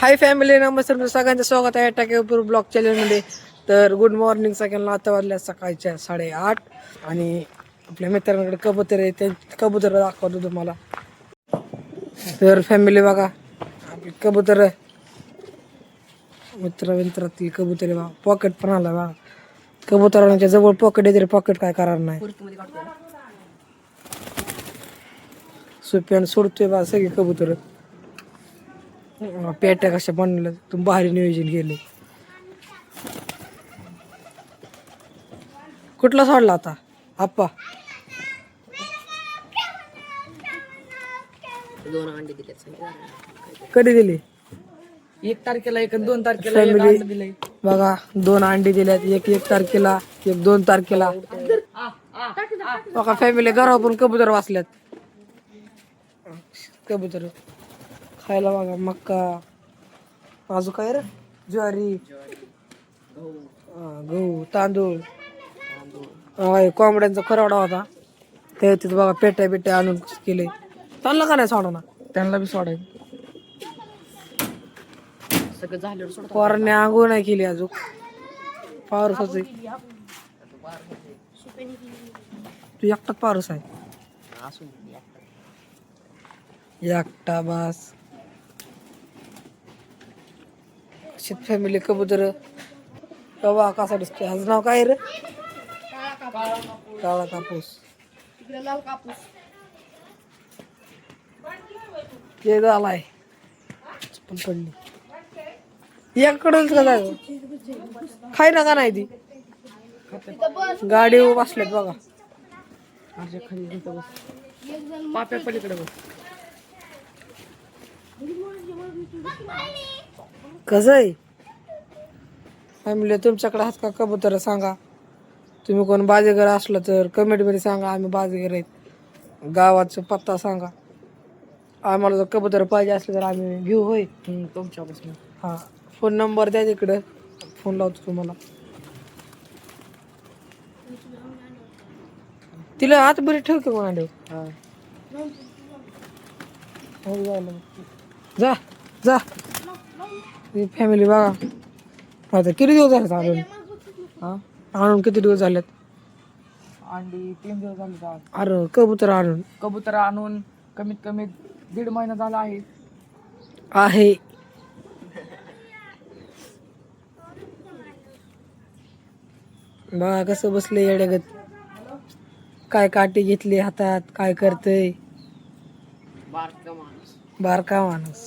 Hi family नमस्कार तुमचं सगळ्यांचं स्वागत आहे टाकेपूर ब्लॉग चॅनलमध्ये तर गुड मॉर्निंग सगळ्यांना. आता वाजल्या सकाळच्या साडेआठ आणि आपल्या मित्रांकडे कबूतर आहे. ते कबूतर दाखवतो तुम्हाला. तर फॅमिली बघा. आपली कबूतर मित्र मित्रातील कबूतर आहे बघा. पॉकेट पण आला बघा. कबुतरांच्या जवळ पॉकेट आहे तरी पॉकेट काय करणार नाही. सुप्यान सोडतोय बा सगळी कबूतर. पेट्या कशा बनवल्या? तुम्ही भारी नियोजन केले. कुठला सोडला आता? आप्पा. कधी दिली? एक तारखेला एक दोन तारखेला एक Family. अंड दिलंय. बघा दोन अंडी दिल्यात एक एक तारखेला एक दोन तारखेला. बघा फॅमिली घरावर पण कबूतर वाचल्यात. कबूतर. खायला बघा मक्का अजून काय रे? ज्वारी गहू तांदूळ. कोंबड्यांचा खरवडा होता. ते तिथं बघा पेट्या बिट्या आणून केले. चाललं का नाही सोडा ना त्यांना बी सोडायचं. सगळं झाल्यावर सोडा पोरांनी आंघोळ नाही केली अजून. पावरसाच तू एकटाच पारस आहे. एकटा बास. शेत फॅमिली कबूतर. बाबा कसा दिसतोय? आज नाव काय रे? काळा कापूस. ते झालाय. पण पडली. एककडेच का जाय खाय ना का नाही ती? गाडी बसल्यात बघा. माझ्या पाप्या पलीकडे बस कसं आहे फॅमिली तुमच्याकडे हात का कबूतर सांगा. तुम्ही कोण बाजेगर असलं तर कमेंटमध्ये सांगा आम्ही बाजेगर आहेत. गावाचा पत्ता सांगा. आम्हाला जर कबूतर पाहिजे असले तर आम्ही घेऊ होय. तुमच्यापासून. हां फोन नंबर द्या तिकडं. फोन लावतो तुम्हाला. तिला आत बरी ठेव की म्हणाले हा. जा जा. फॅमिली बघा. आता किती दिवस झाले आणून हा? आणून किती दिवस झालेत? अंडी तीन दिवस झाले आज अरे कबूतर आणून. कबूतर आणून कमीत कमी दीड महिना झाला आहे. आहे. बघा कसं बसले येड्यागत? काय काठी घेतली हातात? काय करतय? बारका माणूस बारका माणूस.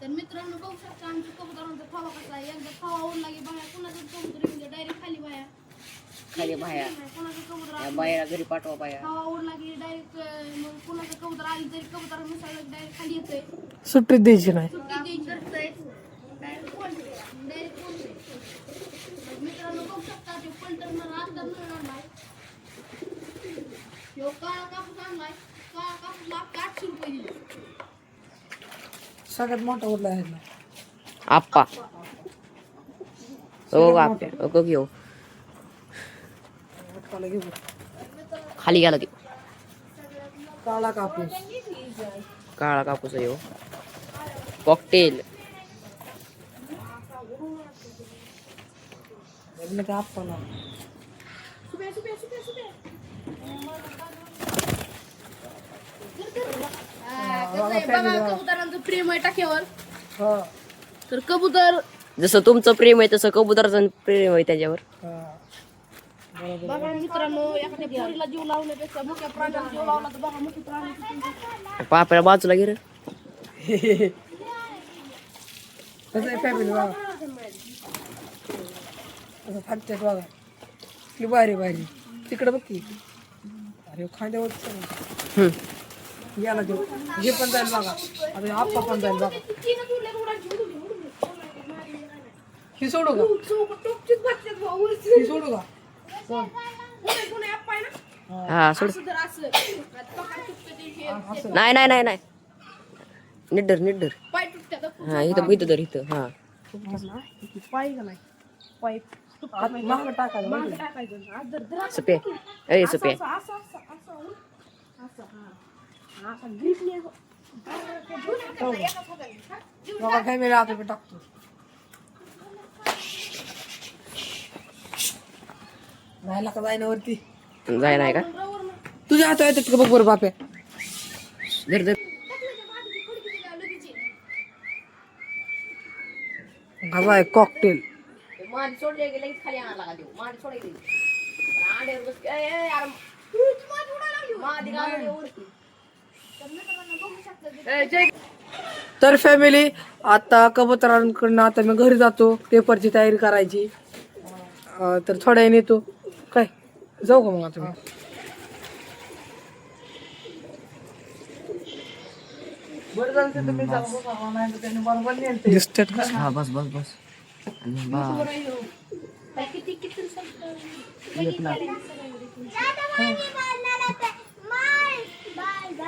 तर मित्रांनो बघू शकता आमच्या कबुतरांचा खावा कसा आहे. एकदा खावा ओढला की बाहेर कुणाचं कबूतर म्हणजे डायरेक्ट खाली बाहेर खाली बाया. कुणाचं कबूतर या बाया घरी पाठवा बाया. खावा ओढला की डायरेक्ट मग कुणाचं कबूतर आली तरी कबूतर मिसळलं डायरेक्ट खाली येतोय. सुट्टीच द्यायची नाही. सुट्टी द्यायची. डायरेक्ट मित्रांनो बघू शकता ते मिळणार नाही. काळा कापूस आणलाय. काळा कापूसला आठशे रुपये दिले. सगळ्यात मोठा आहे आप्पा हो। घेऊ मोठाला घेऊ खाली गेला काळा कापूस। काळा कापूस आहे हो कॉकटेल। लग्न कबुतरांचं प्रेम आहे टाक्यावर हा. तर कबूतर जसं तुमचं प्रेम आहे तसं कबुतराचं प्रेम आहे त्याच्यावर. हा. बघा मित्रांनो एखाद्या पोरीला जीव लावण्यापेक्षा मोठ्या प्राण्याला जीव लावला तर बघा मोठी प्राणी किती- पाप्याला बाजूला गिर कसं आहे फॅमिली बघा असं थाटत्यात बघा. किती भारी भारी. तिकडं बघ की. अरे खांद्यावर हम्म. याला देऊ. हे पण जाईल बघा. आता आप्पा पण जाईल बघा. ही सोडू का? ही सोडू का? हा सोड. नाही नाही नाही नाही. निड्डर निड्डर हा इथं इथं तर इथं. हा. पाय का नाही पाय मागं टाकायला टाकायचं आज जर असं असं असं असं असं हा हा, असा grip ने असं बघा फॅमिली आता मी टाकतो राहिला का जाईना वरती जाय नाही का तुझ्या हातात येतात का बघ बरं बाप्या धर धर हा आहे कॉकटेल माडी सोडले गेले खाली आणायला लागा देऊ. माडी सोडले गेली आड्यावर बस ए, ए, यार मादी घालून वरती ए, जय तर फॅमिली आता कबुतरांकडनं आता मी घरी जातो पेपरची तयारी करायची. अं, तर थोड्या वेळाने येतो. काय? जाऊ का मग आता मी? दिसतात का? हा बस बस बस. आणि बा- किती किती